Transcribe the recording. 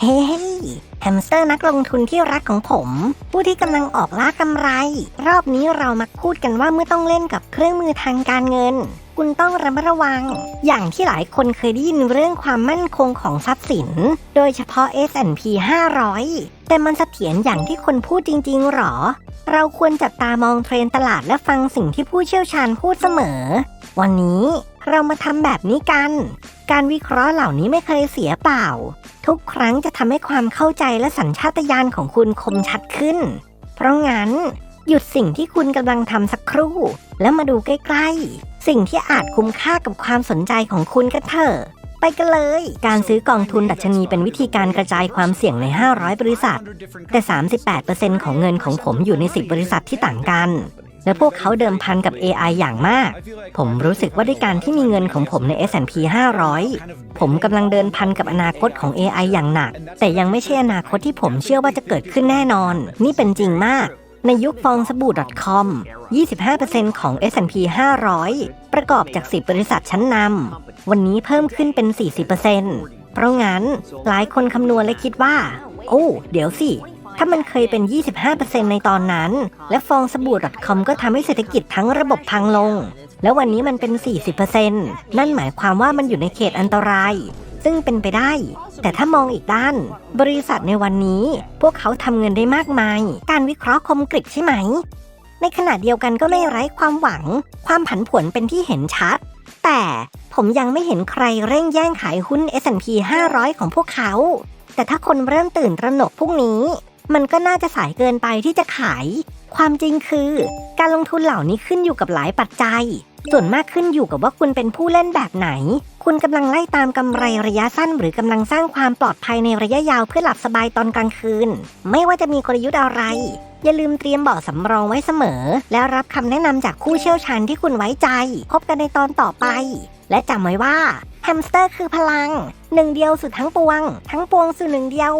เฮ้ยแฮมสเตอร์นักลงทุนที่รักของผม ผู้ที่กำลังออกล่ากำไร รอบนี้เรามักพูดกันว่าเมื่อต้องเล่นกับเครื่องมือทางการเงิน คุณต้องระมัดระวัง อย่างที่หลายคนเคยได้ยินเรื่องความมั่นคงของทรัพย์สิน โดยเฉพาะ S&P 500 แต่มันเสถียรอย่างที่คนพูดจริง ๆหรอ เราควรจับตามองเทรนตลาดและฟังสิ่งที่ผู้เชี่ยวชาญพูดเสมอ วันนี้เรามาทำแบบนี้กัน การวิเคราะห์เหล่านี้ไม่เคยเสียเปล่า ทุกครั้งจะทำให้ความเข้าใจและสัญชาตญาณของคุณคมชัดขึ้น เพราะงั้น หยุดสิ่งที่คุณกำลังทำสักครู่ แล้วมาดูใกล้ๆ สิ่งที่อาจคุ้มค่ากับความสนใจของคุณกันเถอะไปกันเลย การซื้อกองทุนดัชนีเป็นวิธีการกระจายความเสี่ยงใน 500 บริษัท แต่ 38%ของเงินของผมอยู่ใน 10 บริษัทที่ต่างกัน และพวกเขาเดิมพันกับ AI อย่างมาก ผมรู้สึกว่าด้วยการที่มีเงินของผมใน S&P 500 ผมกำลังเดินพันกับอนาคตของ AI อย่างหนัก แต่ยังไม่ใช่อนาคตที่ผมเชื่อว่าจะเกิดขึ้นแน่นอน นี่เป็นจริงมาก ในยุคฟองสบู่ .com 25%ของ S&P 500 ประกอบจาก 10 บริษัทชั้นนำ วันนี้เพิ่มขึ้นเป็น 40%เพราะงั้นหลายคนคำนวณและคิดว่า โอ้ เดี๋ยวสิ ถ้ามันเคยเป็น 25%ในตอนนั้น และฟองสบู่ .com ก็ทำให้เศรษฐกิจทั้งระบบพังลง แล้ววันนี้มันเป็น 40%นั่นหมายความว่ามันอยู่ในเขตอันตราย ซึ่งเป็นไปได้ แต่ถ้ามองอีกด้าน บริษัทในวันนี้ พวกเขาทำเงินได้มากมาย การวิเคราะห์คมกริบใช่ไหม ในขณะเดียวกันก็ไม่ไร้ความหวัง ความผันผวนเป็นที่เห็นชัด แต่ผมยังไม่เห็นใครเร่งแย่งขายหุ้น S&P 500 ของพวกเขาแต่ถ้าคนเริ่มตื่นตระหนกพรุ่งนี้ มันก็น่าจะสายเกินไปที่จะขาย ความจริงคือ การลงทุนเหล่านี้ขึ้นอยู่กับหลายปัจจัย ส่วนมากขึ้นอยู่กับว่าคุณเป็นผู้เล่นแบบไหน คุณกำลังไล่ตามกำไรระยะสั้น หรือกำลังสร้างความปลอดภัยในระยะยาวเพื่อหลับสบายตอนกลางคืน ไม่ว่าจะมีกลยุทธ์อะไร อย่าลืมเตรียมเบาะสำรองไว้เสมอ แล้วรับคำแนะนำจากผู้เชี่ยวชาญที่คุณไว้ใจ พบกันในตอนต่อไป และจำไว้ว่าแฮมสเตอร์คือพลัง หนึ่งเดียวสุดทั้งปวง ทั้งปวงสู่หนึ่งเดียว